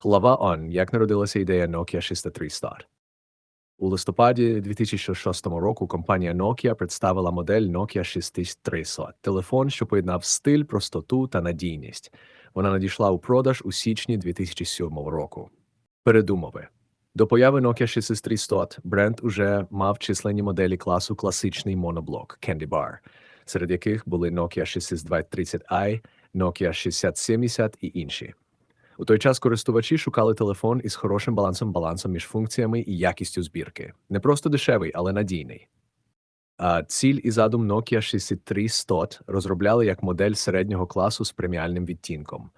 Глава On. Як народилася ідея Nokia 6300. У листопаді 2006 року компанія Nokia представила модель Nokia 6300 – телефон, що поєднав стиль, простоту та надійність. Вона надійшла у продаж у січні 2007 року. Передумови. До появи Nokia 6300 бренд уже мав численні моделі класу класичний моноблок Candy Bar, серед яких були Nokia 6230i, Nokia 6070 і інші. У той час користувачі шукали телефон із хорошим балансом балансом між функціями і якістю збірки. Не просто дешевий, але надійний. А ціль і задум Nokia 6300 розробляли як модель середнього класу з преміальним відтінком.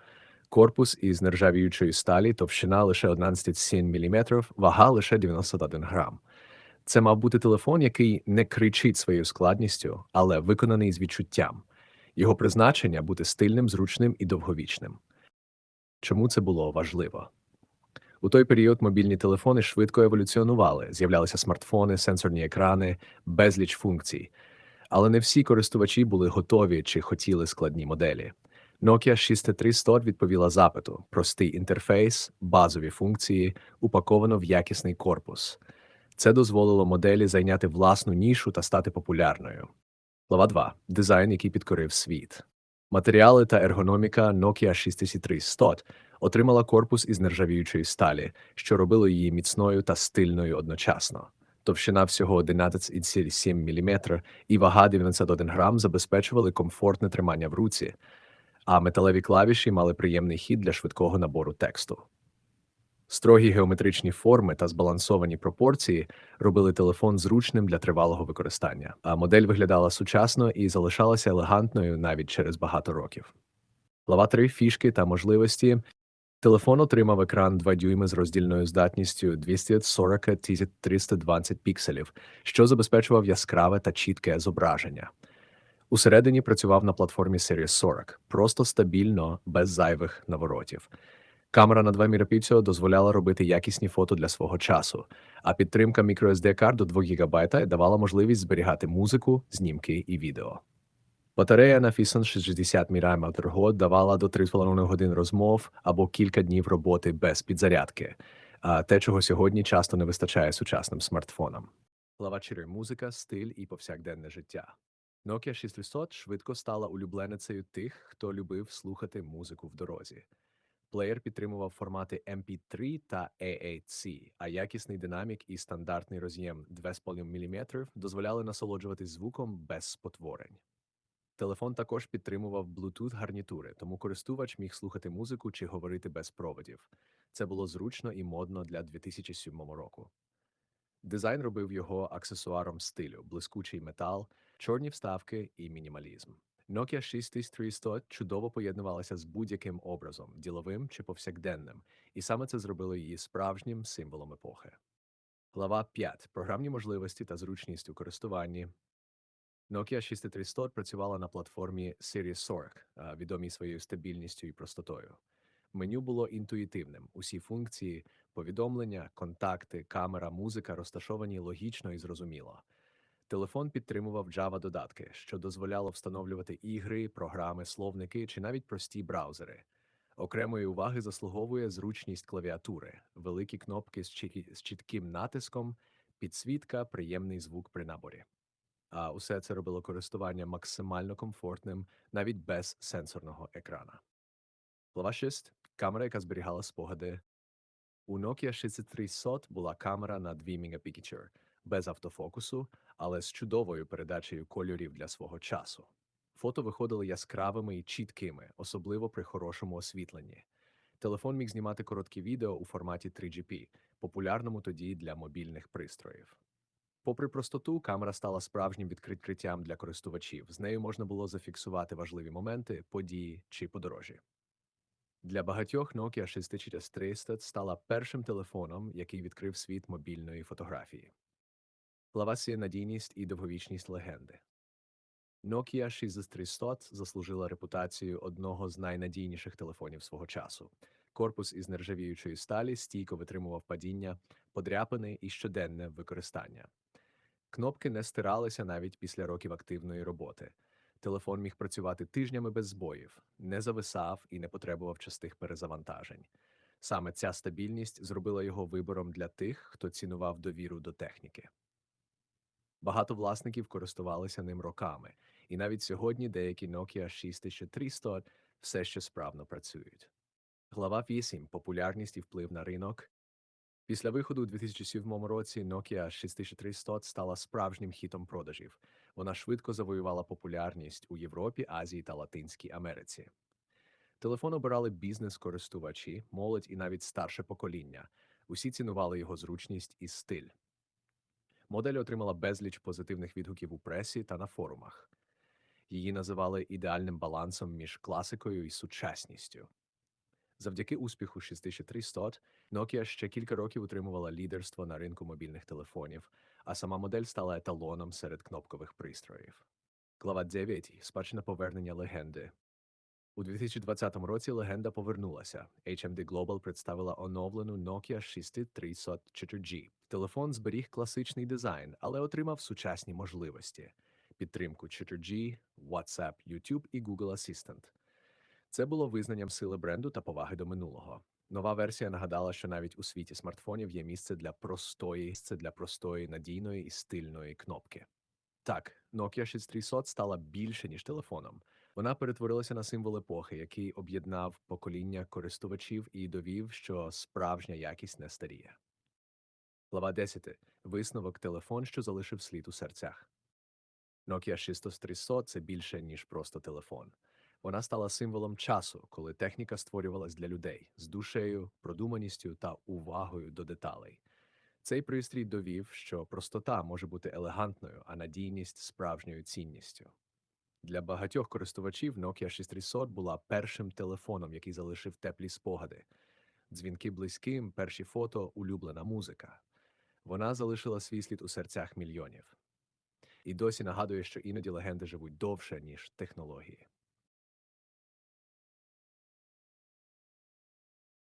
Корпус із нержавіючої сталі, товщина лише 11,7 мм, вага лише 91 грам. Це мав бути телефон, який не кричить своєю складністю, але виконаний з відчуттям. Його призначення бути стильним, зручним і довговічним. Чому це було важливо? У той період мобільні телефони швидко еволюціонували, з'являлися смартфони, сенсорні екрани, безліч функцій. Але не всі користувачі були готові чи хотіли складні моделі. Nokia 6300 відповіла запиту: простий інтерфейс, базові функції, упаковано в якісний корпус. Це дозволило моделі зайняти власну нішу та стати популярною. Глава 2. Дизайн, який підкорив світ. Матеріали та ергономіка Nokia 6300 отримала корпус із нержавіючої сталі, що робило її міцною та стильною одночасно. Товщина всього 11,7 мм і вага 91 грам забезпечували комфортне тримання в руці, а металеві клавіші мали приємний хід для швидкого набору тексту. Строгі геометричні форми та збалансовані пропорції робили телефон зручним для тривалого використання, а модель виглядала сучасно і залишалася елегантною навіть через багато років. 3. фішки та можливості. Телефон отримав екран 2 дюйми з роздільною здатністю 240 320 пікселів, що забезпечував яскраве та чітке зображення. Усередині працював на платформі Series 40, просто стабільно, без зайвих наворотів. Камера на 2 мегапікселя дозволяла робити якісні фото для свого часу, а підтримка microSD карт до 2 ГБ давала можливість зберігати музику, знімки і відео. Батарея на Fison 60 мАч давала до 3,5 годин розмов або кілька днів роботи без підзарядки, а те, чого сьогодні часто не вистачає сучасним смартфонам. Глава 4. музика, стиль і повсякденне життя. Nokia 600 швидко стала улюбленицею тих, хто любив слухати музику в дорозі. Плеєр підтримував формати MP3 та AAC, а якісний динамік і стандартний роз'єм 2,5 мм дозволяли насолоджуватись звуком без спотворень. Телефон також підтримував Bluetooth гарнітури, тому користувач міг слухати музику чи говорити без проводів. Це було зручно і модно для 2007 року. Дизайн робив його аксесуаром стилю, блискучий метал, чорні вставки і мінімалізм. Nokia 6300 чудово поєднувалася з будь-яким образом, діловим чи повсякденним, і саме це зробило її справжнім символом епохи. Глава 5. Програмні можливості та зручність у користуванні. Nokia 6300 працювала на платформі Series 40, відомій своєю стабільністю і простотою. Меню було інтуїтивним. Усі функції, повідомлення, контакти, камера, музика розташовані логічно і зрозуміло. Телефон підтримував Java додатки, що дозволяло встановлювати ігри, програми, словники чи навіть прості браузери. Окремої уваги заслуговує зручність клавіатури, великі кнопки з, чіт... з чітким натиском, підсвітка, приємний звук при наборі. А усе це робило користування максимально комфортним, навіть без сенсорного екрана. Глава 6. Камера, яка зберігала спогади. У Nokia 6300 була камера на 2 мегапікчер без автофокусу, але з чудовою передачею кольорів для свого часу. Фото виходили яскравими і чіткими, особливо при хорошому освітленні. Телефон міг знімати короткі відео у форматі 3GP, популярному тоді для мобільних пристроїв. Попри простоту, камера стала справжнім відкриттям для користувачів. З нею можна було зафіксувати важливі моменти, події чи подорожі. Для багатьох Nokia 6300 стала першим телефоном, який відкрив світ мобільної фотографії. Глава надійність і довговічність легенди. Nokia 6300 заслужила репутацію одного з найнадійніших телефонів свого часу. Корпус із нержавіючої сталі стійко витримував падіння, подряпини і щоденне використання. Кнопки не стиралися навіть після років активної роботи. Телефон міг працювати тижнями без збоїв, не зависав і не потребував частих перезавантажень. Саме ця стабільність зробила його вибором для тих, хто цінував довіру до техніки. Багато власників користувалися ним роками, і навіть сьогодні деякі Nokia 6300 все ще справно працюють. Глава 8. Популярність і вплив на ринок. Після виходу у 2007 році Nokia 6300 стала справжнім хітом продажів. Вона швидко завоювала популярність у Європі, Азії та Латинській Америці. Телефон обирали бізнес-користувачі, молодь і навіть старше покоління. Усі цінували його зручність і стиль. Модель отримала безліч позитивних відгуків у пресі та на форумах. Її називали ідеальним балансом між класикою і сучасністю. Завдяки успіху 6300 Nokia ще кілька років утримувала лідерство на ринку мобільних телефонів, а сама модель стала еталоном серед кнопкових пристроїв. Глава 9. Спадщина повернення легенди. У 2020 році легенда повернулася. HMD Global представила оновлену Nokia 6300 4G. Телефон зберіг класичний дизайн, але отримав сучасні можливості: підтримку 4G, WhatsApp, YouTube і Google Assistant. Це було визнанням сили бренду та поваги до минулого. Нова версія нагадала, що навіть у світі смартфонів є місце для простої, місце для простої, надійної і стильної кнопки. Так, Nokia 6300 стала більше, ніж телефоном. Вона перетворилася на символ епохи, який об'єднав покоління користувачів і довів, що справжня якість не старіє. Глава 10. Висновок телефон, що залишив слід у серцях. Nokia 6300 – це більше, ніж просто телефон. Вона стала символом часу, коли техніка створювалась для людей з душею, продуманістю та увагою до деталей. Цей пристрій довів, що простота може бути елегантною, а надійність справжньою цінністю. Для багатьох користувачів Nokia 6300 була першим телефоном, який залишив теплі спогади. Дзвінки близьким, перші фото, улюблена музика. Вона залишила свій слід у серцях мільйонів. І досі нагадує, що іноді легенди живуть довше, ніж технології.